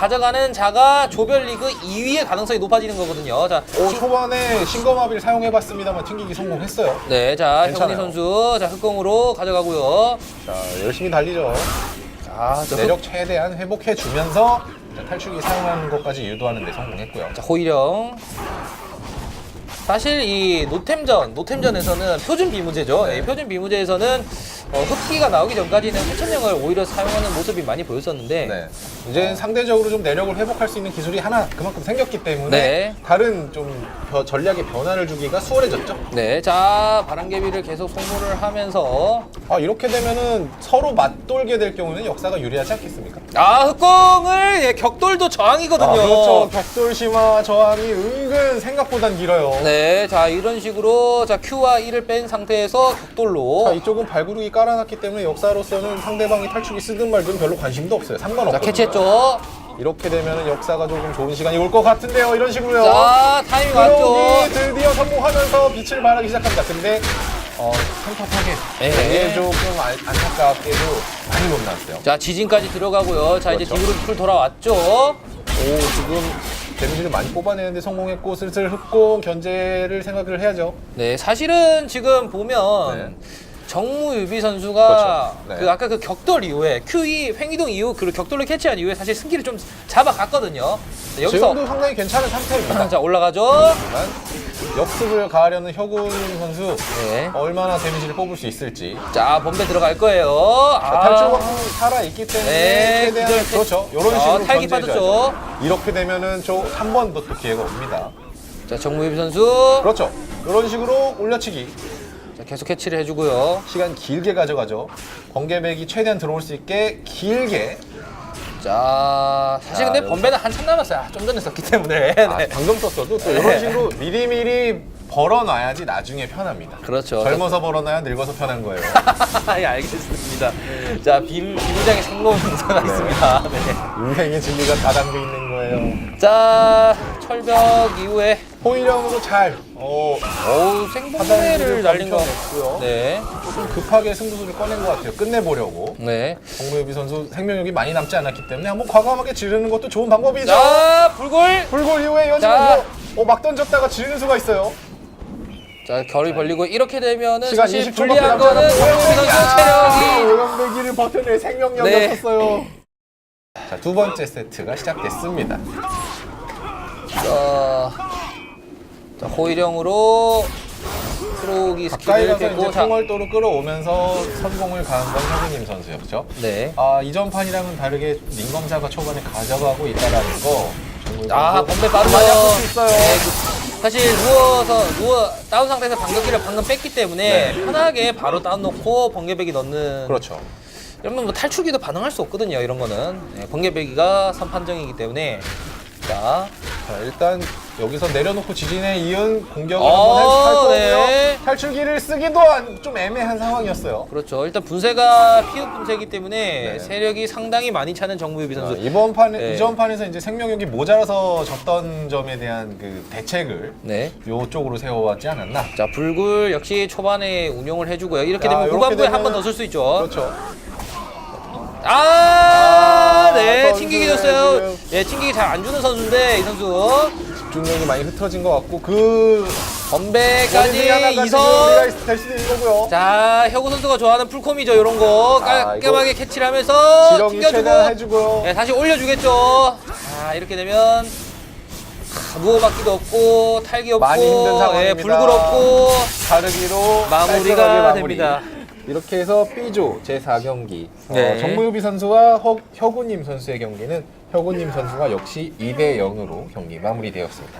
가져가는 자가 조별리그 2위의 가능성이 높아지는 거거든요. 자, 오, 초반에 신검합의를 사용해봤습니다만 튕기기 성공했어요. 네, 자, 괜찮아요. 혁훈이 선수, 자, 흑공으로 가져가고요. 자, 열심히 달리죠. 자, 저 내력 최대한 회복해주면서 자, 탈출기 사용하는 것까지 유도하는 데 성공했고요. 자, 호일영. 사실 이 노템전, 노템전에서는 표준 비무제죠. 네. 예, 표준 비무제에서는 어, 흡기가 나오기 전까지는 회천령을 오히려 사용하는 모습이 많이 보였었는데 네. 이제 상대적으로 좀 내력을 회복할 수 있는 기술이 하나 그만큼 생겼기 때문에 네. 다른 좀 벼- 전략의 변화를 주기가 수월해졌죠. 네, 자 바람개비를 계속 소모를 하면서 아, 이렇게 되면은 서로 맞돌게 될 경우는 역사가 유리하지 않겠습니까? 아 흑공을 예, 격돌도 저항이거든요. 아, 그렇죠. 벽돌 심화 저항이 은근 생각보단 길어요. 네, 자 이런 식으로 자 Q와 E를 뺀 상태에서 격돌로 자, 이쪽은 발구르기 깔아놨기 때문에 역사로서는 상대방이 탈출기 쓰든 말든 별로 관심도 없어요. 상관없어요. 자 캐치했죠. 이렇게 되면은 역사가 조금 좋은 시간이 올 것 같은데요. 이런 식으로요. 자 타이밍 왔죠. 드디어 성공하면서 빛을 발하기 시작합니다. 근데 어, 타겟 네. 이게 조금 안- 안타깝게도 많이 못 나왔어요. 자 지진까지 들어가고요. 자 이제 그렇죠. 지구로 풀 돌아왔죠. 오 지금 데미지를 많이 뽑아내는데 성공했고 슬슬 흑공 견제를 생각을 해야죠. 네, 사실은 지금 보면 네. 정무유비 선수가 그렇죠. 네. 그 아까 그 격돌 이후에 QE 횡이동 이후 그 격돌을 캐치한 이후에 사실 승기를 좀 잡아갔거든요. 네, 여기서 지금도 상당히 괜찮은 상태입니다. 자 올라가죠. 하지만 역습을 가하려는 혁훈 선수 네. 얼마나 데미지를 뽑을 수 있을지 자 범배 들어갈 거예요. 아, 탈출왕 살아 있기 때문에 네, 최대한 그렇죠 이런 어, 식으로 탈기 견제해줘야죠. 이렇게 되면은 한번더 또 기회가 옵니다. 자 정무유비 선수 그렇죠 이런 식으로 올려치기 자, 계속 캐치를 해주고요. 시간 길게 가져가죠. 번개백이 최대한 들어올 수 있게 길게. 자 사실 자, 근데 여기서. 범배는 한참 남았어요. 아, 좀 전에 썼기 때문에. 아, 네. 방금 썼어도 또 이런 네. 식으로 미리미리 벌어놔야지 나중에 편합니다. 그렇죠. 젊어서 벌어놔야 늙어서 편한 거예요. 예, 알겠습니다. 자, 빔, 비무장의 생로운 행사가 있습니다. 네. 인생의 진리가 다 담겨 있는 거예요. 자, 철벽 이후에, 호일형으로 잘, 어, 어우, 생봉대를 날린 거. 냈고요. 네. 조금 급하게 승부수를 꺼낸 것 같아요. 끝내보려고. 네. 정무유비 선수 생명력이 많이 남지 않았기 때문에 한번 과감하게 지르는 것도 좋은 방법이죠. 자, 불골! 불골 이후에 자. 연습으로 어, 막 던졌다가 지르는 수가 있어요. 자, 결이 벌리고, 이렇게 되면은 시간 사실 20초밖에 불리한 남지 거는 않았고 정우비 선수 체력이. 오염배기를 버텨낼 생명력이 네. 없었어요. 자, 두 번째 세트가 시작됐습니다. 자, 자 호일형으로 들어오기 가까이 스킬을 가서 이제 자, 통월도로 끌어오면서 선공을 가한 건 혁우님 선수였죠. 네. 아, 이전 판이랑은 다르게 링검사가 초반에 가져가고 있다라는 거. 정말 아, 선수 범배 빠르죠. 많이 아플 수 있어요. 네, 그- 사실 누워서 누워 다운 상태에서 반격기를 방금 뺐기 때문에 네. 편하게 바로 다운 놓고 번개배기 넣는 그렇죠. 이러면 뭐 탈출기도 반응할 수 없거든요. 이런 거는 네, 번개배기가 선판정이기 때문에 자, 자, 일단 여기서 내려놓고 지진에 이은 공격을 어, 한번 할 거고요. 네. 탈출기를 쓰기도 안- 좀 애매한 상황이었어요. 그렇죠. 일단 분쇄가 피흡 분쇄이기 때문에 네. 세력이 상당히 많이 차는 정무유비 자, 선수. 이번 판에 네. 이전 판에서 이제 생명력이 모자라서 졌던 점에 대한 그 대책을 네. 요쪽으로 세워왔지 않았나? 자, 불굴 역시 초반에 운용을 해주고요. 이렇게 자, 되면 이렇게 후반부에 한 번 되면은- 더 쓸 수 있죠. 그렇죠. 아, 네, 선수의 튕기기 줬어요. 지금- 예, 튕기기 잘 안 주는 선수인데 이 선수 집중력이 많이 흩어진 것 같고 그 건배까지 이선 이선. 될 수도 있는 거고요. 자, 혁우 선수가 좋아하는 풀콤이죠, 이런 거 아, 깔끔하게 캐치를 하면서 지렁이 최대한 튕겨주고, 해주고요. 예, 다시 올려주겠죠. 자, 이렇게 되면 하, 누워받기도 없고 탈기 없고, 많이 힘든 상황입니다. 예, 불굴 없고 가르기로 마무리가 깔끔하게. 됩니다. 이렇게 해서 B조 제4경기 네. 어, 정무유비 선수와 허, 혁우님 선수의 경기는 혁우님 선수가 역시 2대 0으로 경기 마무리되었습니다.